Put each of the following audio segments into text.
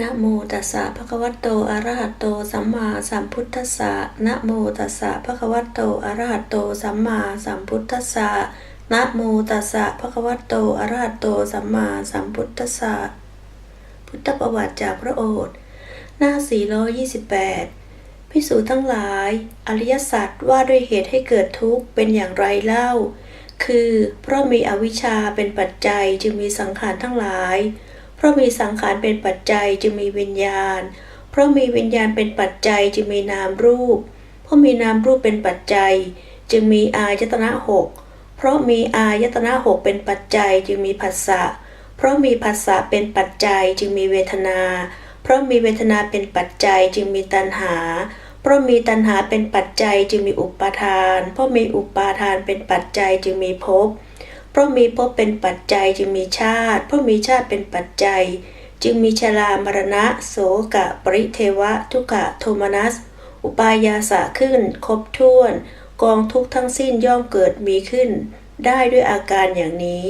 นะโมตัสสะภะคะวะโต อะระหะโต สัมมาสัมพุทธัสสะนะโมตัสสะภะคะวะโต อะระหะโต สัมมาสัมพุทธัสสะนะโมตัสสะภะคะวะโต อะระหะโต สัมมาสัมพุทธัสสะ พุทธประวัติจากพระโอษฐ์ หน้า 428 พิสูจน์ทั้งหลาย อริยสัจว่าด้วยเหตุให้เกิดทุกข์เป็นอย่างไรเล่า คือ เพราะมีอวิชชาเป็นปัจจัยจึงมีสังขารทั้งหลาย เพราะมีสังขารเป็นปัจจัยจึงมีวิญญาณ เพราะมีวิญญาณเป็นปัจจัยจึงมีนามรูป เพราะมีนามรูปเป็นปัจจัย จึงมีอายตนะหกเพราะมีอายตนะหกเป็นปัจจัยจึงมีผัสสะ เพราะมีผัสสะเป็นปัจจัยจึงมีเวทนา เพราะมีเวทนาเป็นปัจจัยจึงมีตัณหา เพราะมีตัณหาเป็นปัจจัยจึงมีอุปาทาน เพราะมีอุปาทานเป็นปัจจัยจึงมีภพเพ ราะมีภพเป็นปัจจัยจึงมีชาติ เพราะมีชาติเป็นปัจจัย จึงมีชรามรณะ โสกะ ปริเทวะ ทุกขะโทมนัส อุปายาสะขึ้น ครบถ้วน กองทุกทั้งสิ้นย่อมเกิดมีขึ้น ได้ด้วยอาการอย่างนี้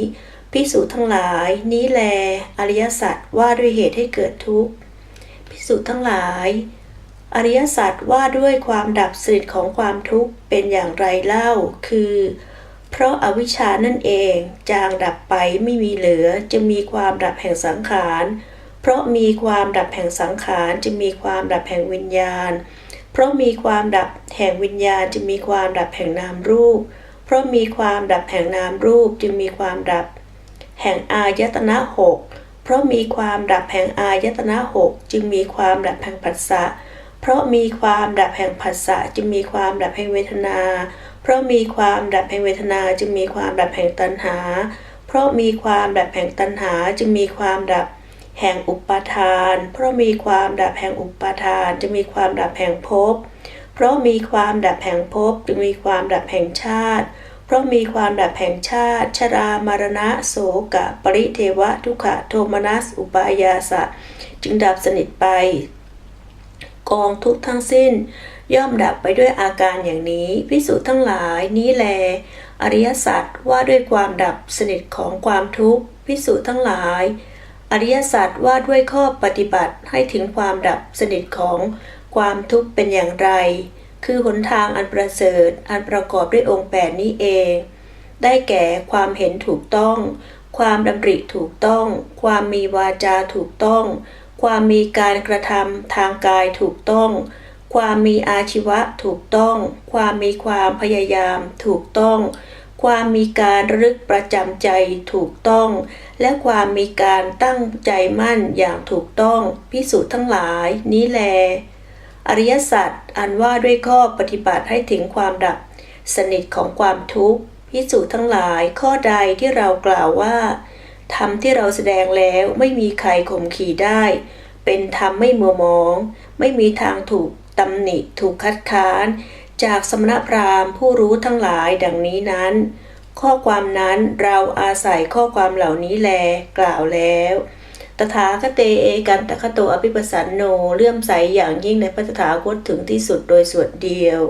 พิสูจน์ทั้งหลาย นี้แล อริยสัจว่าด้วยเหตุให้เกิดทุกข์พิสูจน์ทั้งหลาย อริยสัจว่าด้วยความดับสนิทของความทุกข์เป็นอย่างไรเล่า คือ เพราะอาวิชชานั่นเอง จางดับไปไม่มีเหลือจะมีความดับแห่งสังขาร เพราะมีความดับแห่งสังขารจะมีความดับแห่งวิญญาณ เพราะมีความดับแห่งวิญญาณจะมีความดับแห่งนามรูป เพราะมีความดับแห่งนามรูปจึงมีความดับ แห่งอายตนะหกเพราะมีความดับแห่งอายตนะหกจึงมีความดับแห่งผัสสะเพราะมีความดับแห่งผัสสะจึงมีความดับแห่งเวทนา เพราะมีความดับแห่งเวทนาจึงมีความดับแห่งตัณหา เพราะมีความดับแห่งตัณหาจึงมีความดับแห่งอุปาทาน เพราะมีความดับแห่งอุปาทานจะมีความดับแห่งภพ เพราะมีความดับแห่งภพจึงมีความดับแห่งชาติ เพราะมีความดับแห่งชาติ ชรามรณะโสกะ ปริเทวะทุกขะโทมนัสอุปายาสะ จึงดับสนิทไป กองทุกทั้งสิ้น ย่อมดับไปด้วยอาการอย่างนี้พิสูจน์ทั้งหลายนี้แล อริยสัจว่าด้วยความดับสนิทของความทุกข์พิสูจน์ทั้งหลาย อริยสัจว่าด้วยข้อปฏิบัติให้ถึงความดับสนิทของความทุกข์เป็นอย่างไร คือหนทางอันประเสริฐอันประกอบด้วยองค์แปดนี้เอง ได้แก่ความเห็นถูกต้อง ความดำริถูกต้อง ความมีวาจาถูกต้อง ความมีการกระทำทางกายถูกต้อง ความมีอาชีวะถูกต้อง ความมีความพยายามถูกต้อง ความมีการรึกประจำใจถูกต้อง และความมีการตั้งใจมั่นอย่างถูกต้อง พิสูจน์ทั้งหลายนี้แล อริยสัจอันว่าด้วยข้อปฏิบัติให้ถึงความดับ สนิทของความทุกข์พิสูจน์ทั้งหลายข้อใดที่เรากล่าวว่า ธรรมที่เราแสดงแล้วไม่มีใครข่มขีได้ เป็นธรรมไม่มัวมอง ไม่มีทางถูกตำหนิถูกคัดค้าน จากสมณพราหมณ์ผู้รู้ทั้งหลายดังนี้นั้น ข้อความนั้นเราอาศัยข้อความเหล่านี้แลกล่าวแล้ว ตถาคเตเอกันตะคโตอภิปสันโนเลื่อมใสอย่างยิ่งในพระตถาคตถึงที่สุดโดยส่วนเดียว